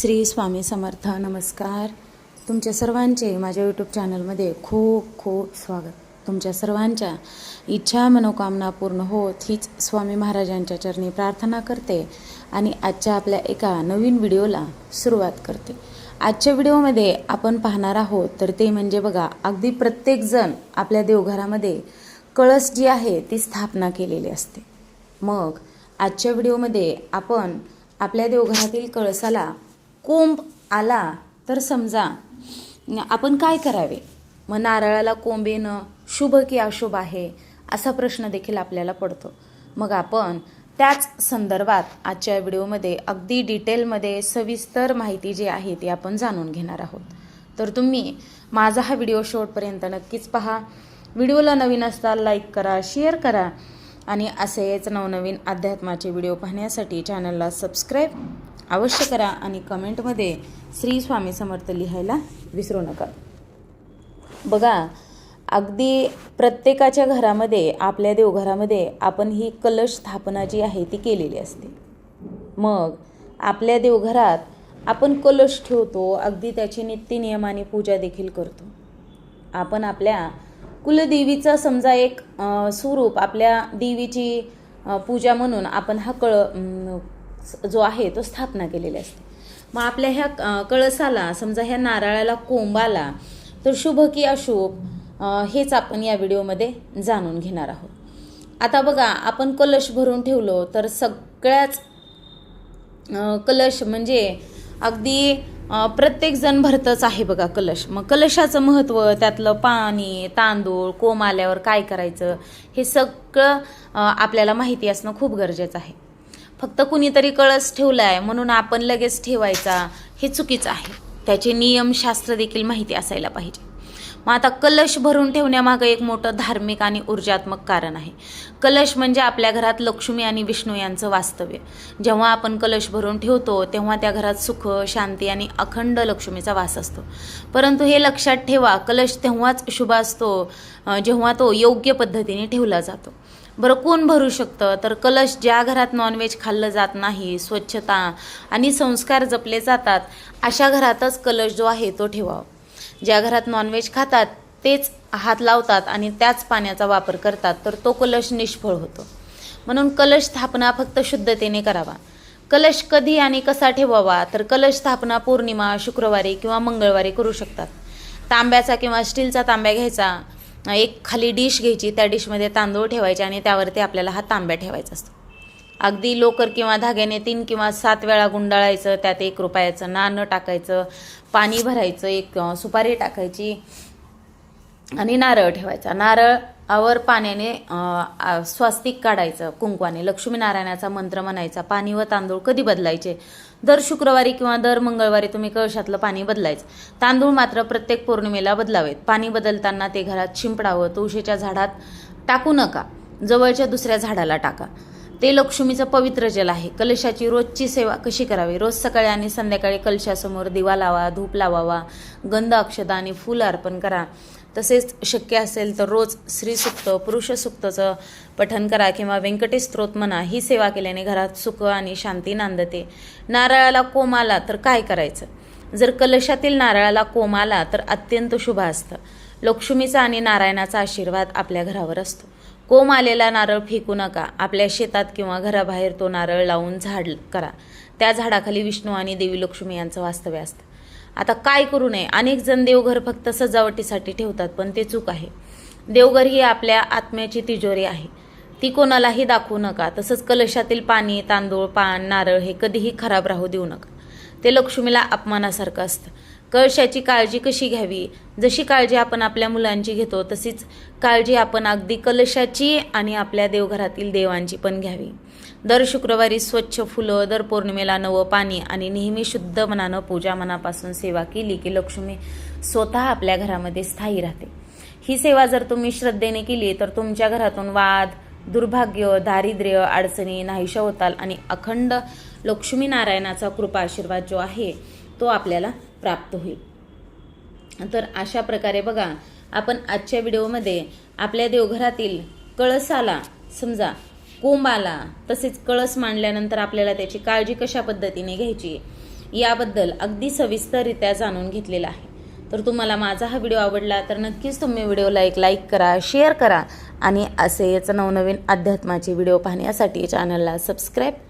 श्री स्वामी समर्थ. नमस्कार. तुमच्या सर्वांचे माझ्या यूट्यूब चॅनलमध्ये खूप खूप स्वागत. तुमच्या सर्वांच्या इच्छा मनोकामना पूर्ण होत हीच स्वामी महाराजांच्या चरणी प्रार्थना करते आणि आजच्या आपल्या एका नवीन व्हिडिओला सुरुवात करते. आजच्या व्हिडिओमध्ये आपण पाहणार आहोत तर ते म्हणजे बघा अगदी प्रत्येकजण आपल्या देवघरामध्ये कळस जी आहे ती स्थापना केलेली असते. मग आजच्या व्हिडिओमध्ये आपण आपल्या देवघरातील कळसाला कोंब आला तर समजा आपण काय करावे? मग नारळाला कोंब येणं शुभ की अशुभ आहे असा प्रश्न देखील आपल्याला पडतो. मग आपण त्याच संदर्भात आजच्या व्हिडिओमध्ये अगदी डिटेलमध्ये सविस्तर माहिती जी आहे ती आपण जाणून घेणार आहोत. तर तुम्ही माझा हा व्हिडिओ शेवटपर्यंत नक्कीच पहा. व्हिडिओला नवीन असताल लाईक करा शेअर करा आणि असेच नवनवीन अध्यात्माचे व्हिडिओ पाहण्यासाठी चॅनलला सबस्क्राईब अवश्य करा आणि कमेंटमध्ये श्री स्वामी समर्थ लिहायला विसरू नका. बघा अगदी प्रत्येकाच्या घरामध्ये आपल्या देवघरामध्ये आपण ही कलश स्थापना जी आहे ती केलेली असते. मग आपल्या देवघरात आपण कलश ठेवतो अगदी त्याची नित्यनियमाने पूजा देखील करतो. आपण आपल्या कुलदेवीचा समजा एक स्वरूप आपल्या देवीची पूजा म्हणून आपण हा कळ जो आहे तो स्थापना केलेली असते. मग आपल्या ह्या कळसाला समजा ह्या नारळाला कोंबाला तर शुभ की अशुभ हेच आपण या व्हिडिओमध्ये जाणून घेणार आहोत. आता बघा आपण कलश भरून ठेवलो तर सगळ्याच कलश म्हणजे अगदी प्रत्येकजण भरतच आहे बघा कलश. मग कलशाचं महत्त्व त्यातलं पाणी तांदूळ कोम आल्यावर काय करायचं हे सगळं आपल्याला माहिती असणं खूप गरजेचं आहे. फक्त कुणीतरी कळस ठेवलाय म्हणून आपण लगेच ठेवायचा हे चुकीचं आहे. त्याचे नियमशास्त्र देखील माहिती असायला पाहिजे. मग आता कलश भरून ठेवण्यामागं एक मोठं धार्मिक आणि ऊर्जात्मक कारण आहे. कलश म्हणजे आपल्या घरात लक्ष्मी आणि विष्णू यांचं वास्तव्य. जेव्हा आपण कलश भरून ठेवतो तेव्हा त्या घरात सुख शांती आणि अखंड लक्ष्मीचा वास असतो. परंतु हे लक्षात ठेवा कलश तेव्हाच शुभ असतो जेव्हा तो योग्य पद्धतीने ठेवला जातो. बरं कोण भरू शकतं? तर कलश ज्या घरात नॉनव्हेज खाल्लं जात नाही स्वच्छता आणि संस्कार जपले जातात अशा घरातच कलश जो आहे तो ठेवावा. ज्या घरात नॉनव्हेज खातात तेच हात लावतात आणि त्याच पाण्याचा वापर करतात. तर तो कलश निष्फळ होतो. म्हणून कलश स्थापना फक्त शुद्धतेने करावा. कलश कधी आणि कसा ठेवावा? तर कलश स्थापना पौर्णिमा शुक्रवारी किंवा मंगळवारी करू शकतात. तांब्याचा किंवा स्टीलचा तांब्या घ्यायचा. एक खाली डिश घ्यायची त्या डिशमध्ये तांदूळ ठेवायचे आणि त्यावरती आपल्याला हा तांब्या ठेवायचा असतो. अगदी लोकर किंवा धाग्याने तीन किंवा सात वेळा गुंडाळायचं त्यात एक रुपयाचं नाणं टाकायचं पाणी भरायचं एक सुपारी टाकायची आणि नारळ ठेवायचा. नारळावर पाण्याने स्वास्तिक काढायचं कुंकवाने. लक्ष्मीनारायणाचा मंत्र म्हणायचा पाणी व तांदूळ कधी बदलायचे? दर शुक्रवारी किंवा दर मंगळवारी तुम्ही कळशातलं पाणी बदलायचं. तांदूळ मात्र प्रत्येक पौर्णिमेला बदलावेत. पाणी बदलताना ते घरात शिंपडावं तुळशीच्या झाडात टाकू नका. जवळच्या दुसऱ्या झाडाला टाका. ते लक्ष्मीचं पवित्र जल आहे. कलशाची रोजची सेवा कशी करावी? रोज सकाळी आणि संध्याकाळी कलशासमोर दिवा लावा धूप लावावा गंध अक्षता आणि फूल अर्पण करा. तसेच शक्य असेल तर रोज श्रीसुक्त पुरुषसुक्तचं पठन करा किंवा व्यंकटेश स्त्रोत म्हणा ही सेवा केल्याने घरात सुख आणि शांती नांदते. नारळाला कोम आला तर काय करायचं? जर कलशातील नारळाला कोम आला तर अत्यंत शुभ असतं. लक्ष्मीचा आणि नारायणाचा आशीर्वाद आपल्या घरावर असतो. कोम आलेला नारळ फेकू नका. आपल्या शेतात किंवा घराबाहेर तो नारळ लावून झाड करा. त्या झाडाखाली विष्णू आणि देवी लक्ष्मी यांचं वास्तव्य असतं. आता काय करू नये? अनेक जण देवघर फक्त सजावटीसाठी ठेवतात पण ते चूक आहे. देवघर ही आपल्या आत्म्याची तिजोरी आहे. ती कोणालाही दाखवू नका. तसंच कलशातील पाणी तांदूळ पान नारळ हे कधीही खराब राहू देऊ नका. ते लक्ष्मीला अपमानासारखं असतं. कळशाची काळजी कशी घ्यावी? जशी काळजी आपण आपल्या मुलांची घेतो तशीच काळजी आपण अगदी कलशाची आणि आपल्या देवघरातील देवांची पण घ्यावी. दर शुक्रवारी स्वच्छ फुलं दर पौर्णिमेला नवं पाणी आणि नेहमी शुद्ध मनानं पूजा मनापासून सेवा केली की लक्ष्मी स्वतः आपल्या घरामध्ये स्थायी राहते. ही सेवा जर तुम्ही श्रद्धेने केली तर तुमच्या घरातून वाद दुर्भाग्य दारिद्र्य अडचणी नाहीशा होताल आणि अखंड लक्ष्मीनारायणाचा कृपा आशीर्वाद जो आहे तो आपल्याला प्राप्त होईल. तर अशा प्रकारे बघा आपण आजच्या व्हिडिओमध्ये आपल्या देवघरातील कळसाला समजा कोंबाला तसेच कळस मांडल्यानंतर आपल्याला त्याची काळजी कशा पद्धतीने घ्यायची याबद्दल अगदी सविस्तररित्या जाणून घेतलेला आहे. तर तुम्हाला माझा हा व्हिडिओ आवडला तर नक्कीच तुम्ही व्हिडिओला एक लाईक करा शेअर करा आणि असेच नवनवीन अध्यात्माचे व्हिडिओ पाहण्यासाठी चॅनलला सबस्क्राईब